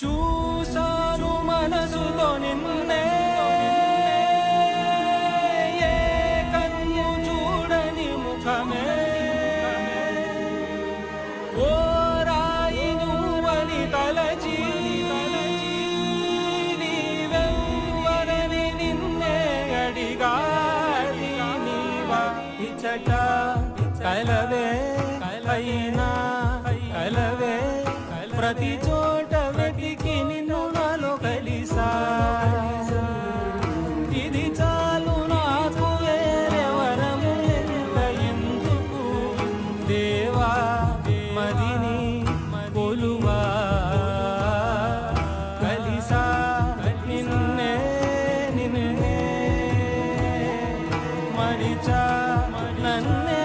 చూసాను మనసులో నిన్నే. కన్ను చూడని ముఖమే. ఓ నువ్వని తలచి నీవెవ్వరని నిన్నే అడిగాడి నీవా. ఇచ్చట కలవే కలైనా కలవే ప్రతి చో ಮರಿಚ ನನ್ನ